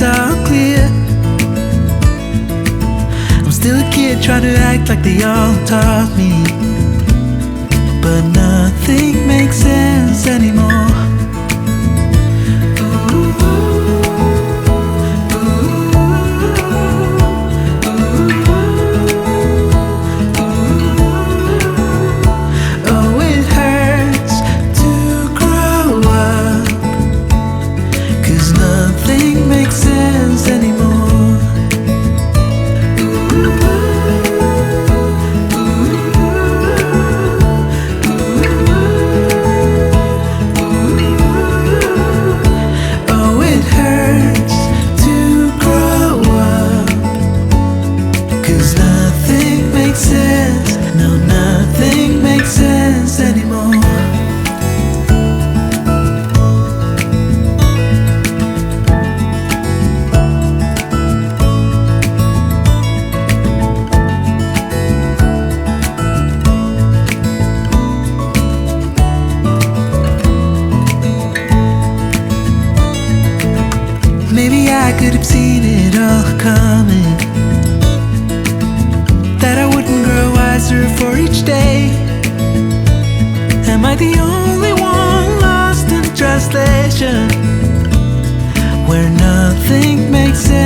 it's all clear. I'm still a kid trying to act like they all taught me. But nothing makes sense anymore. Wiser for each day. Am I the only one lost in translation? Where nothing makes sense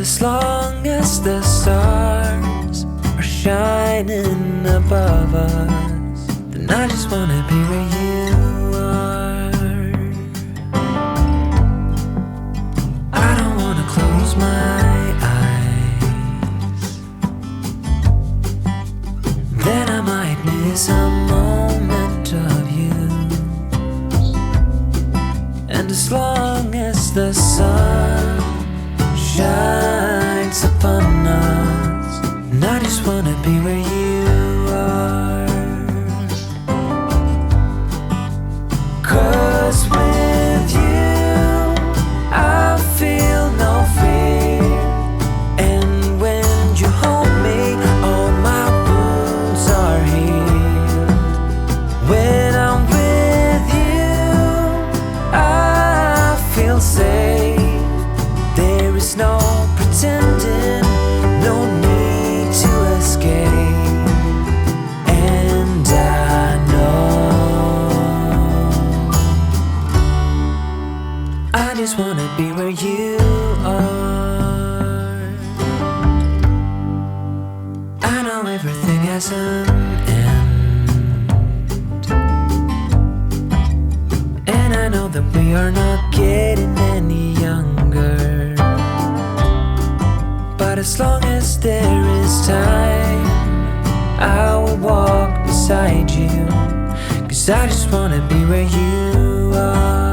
as long as the stars are shining above us, then I just wanna be where you are. I don't wanna close my eyes. Then I might miss a moment of you. And as long as the sun shines upon us, and I just wanna be where you are. just wanna be where you are. I know everything has an end, and I know that we are not getting any younger. But as long as there is time, I will walk beside you. Cause I just wanna be where you are.